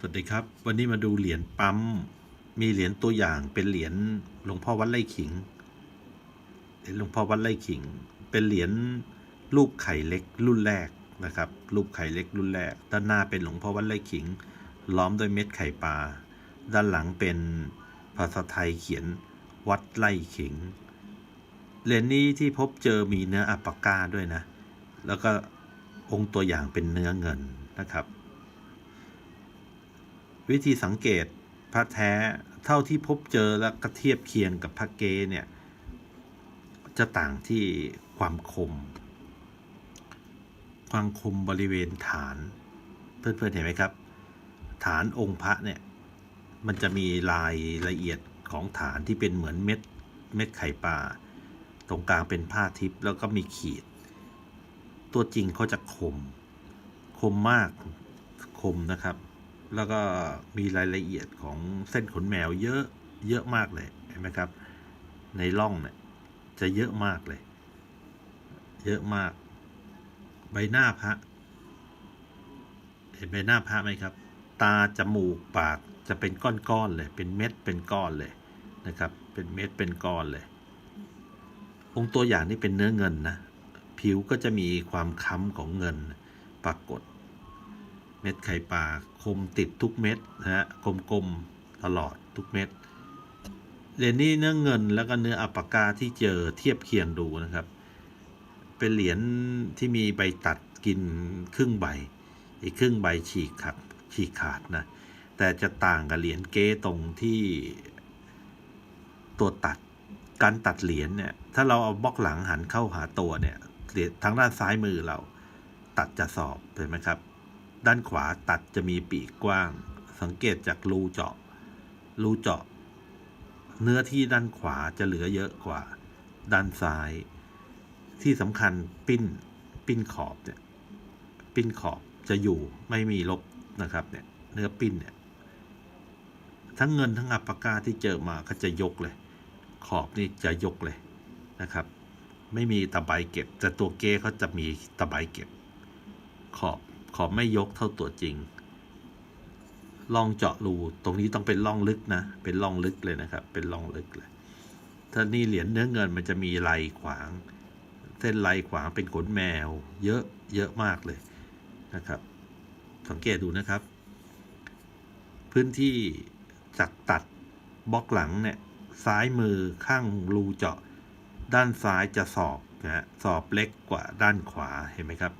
สวัสดีครับ วันนี้มาดูเหรียญปั๊ม มีเหรียญตัวอย่างเป็นเหรียญหลวงพ่อวัดไร่ขิงเหรียญหลวงพ่อวัดไร่ขิง เป็นเหรียญรูปไข่เล็กรุ่นแรกนะครับ รูปไข่เล็กรุ่นแรก ด้านหน้าเป็นหลวงพ่อวัดไร่ขิง ล้อมด้วยเม็ดไข่ปลา ด้านหลังเป็นภาษาไทยเขียนวัดไร่ขิง เหรียญนี้ที่พบเจอมีเนื้ออัปปาก้าด้วยนะ แล้วก็องค์ตัวอย่างเป็นเนื้อเงินนะครับ วิธีสังเกตพระแท้เท่าที่พบเจอและก็เทียบเคียงกับพระเกเนี่ย จะต่างที่ความคม ความคมบริเวณฐาน เพื่อนๆเห็นไหมครับ ฐานองค์พระเนี่ย มันจะมีลายละเอียดของฐานที่เป็นเหมือนเม็ดเม็ดไข่ปลาตรงกลางเป็นผ้าทิพย์แล้วก็มีขีด ตัวจริงเขาจะคม คมมากคมนะครับ แล้วก็มีรายละเอียดของเส้นขนแมวเยอะเยอะมากเลยเห็นไหมครับ ในร่องเนี่ยจะเยอะมากเลย เยอะมาก ใบหน้าพระเห็นใบหน้าพระไหมครับ ตาจมูกปากจะเป็นก้อนๆเลย เป็นเม็ดเป็นก้อนเลยนะครับ เป็นเม็ดเป็นก้อนเลย องค์ตัวอย่างนี่เป็นเนื้อเงินนะผิวก็จะมีความค้ำของเงินปรากฏ เม็ดไข่ปลาคมติดทุกเม็ดนะฮะกลมๆตลอดทุกเม็ดเหรียญนี้เนื้อเงินแล้วก็เนื้ออัปปากาที่เจอเทียบเคียงดูนะครับ เป็นเหรียญที่มีใบตัดกินครึ่งใบ อีกครึ่งใบฉีกขาดฉีกขาดนะแต่จะต่างกับเหรียญเก้ตรงที่ตัวตัดการตัดเหรียญเนี่ยถ้าเราเอาบล็อกหลังหันเข้าหาตัวเนี่ยเหรียญทางด้านซ้ายมือเราตัดจะสอบเห็นไหมครับ ด้านขวาตัดจะมีปีกกว้าง สังเกตจากรูเจาะ รูเจาะ เนื้อที่ด้านขวาจะเหลือเยอะกว่า ด้านซ้าย ที่สำคัญปิ้น ปิ้นขอบเนี่ย ปิ้นขอบจะอยู่ไม่มีลบนะครับเนี่ย เนื้อปิ้นเนี่ย ทั้งเงินทั้งอัปปากาที่เจอมาก็จะยกเลย ขอบนี่จะยกเลยนะครับ ไม่มีตะไบเก็บ แต่ตัวเก้เขาจะมีตะไบเก็บ ขอบ ขอบไม่ยกเท่าตัวจริงล่องเจาะรูตรงนี้ต้องเป็นล่องลึกนะ เป็นล่องลึกเลยนะครับ เป็นล่องลึกเลย ถ้านี่เหรียญเนื้อเงินมันจะมีลายขวาง เส้นลายขวางเป็นขนแมว เยอะเยอะมากเลยนะครับ สังเกตดูนะครับ พื้นที่จากตัดบล็อกหลังเนี่ยซ้ายมือข้างรูเจาะ ด้านซ้ายจะสอบนะฮะสอบเล็กกว่าด้านขวาเห็นไหมครับ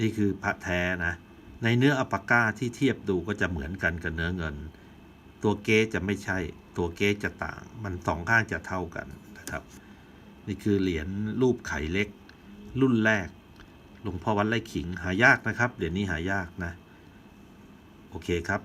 นี่คือพระแท้นะ ในเนื้ออัปาก้าที่เทียบดูก็จะเหมือนกันกับเนื้อเงิน ตัวเก๊จะไม่ใช่ ตัวเก๊จะต่าง มันสองข้างจะเท่ากันนะครับ นี่คือเหรียญรูปไข่เล็ก รุ่นแรก หลวงพ่อวัดไร่ขิงหายากนะครับ เหรียญนี้หายากนะ โอเคครับ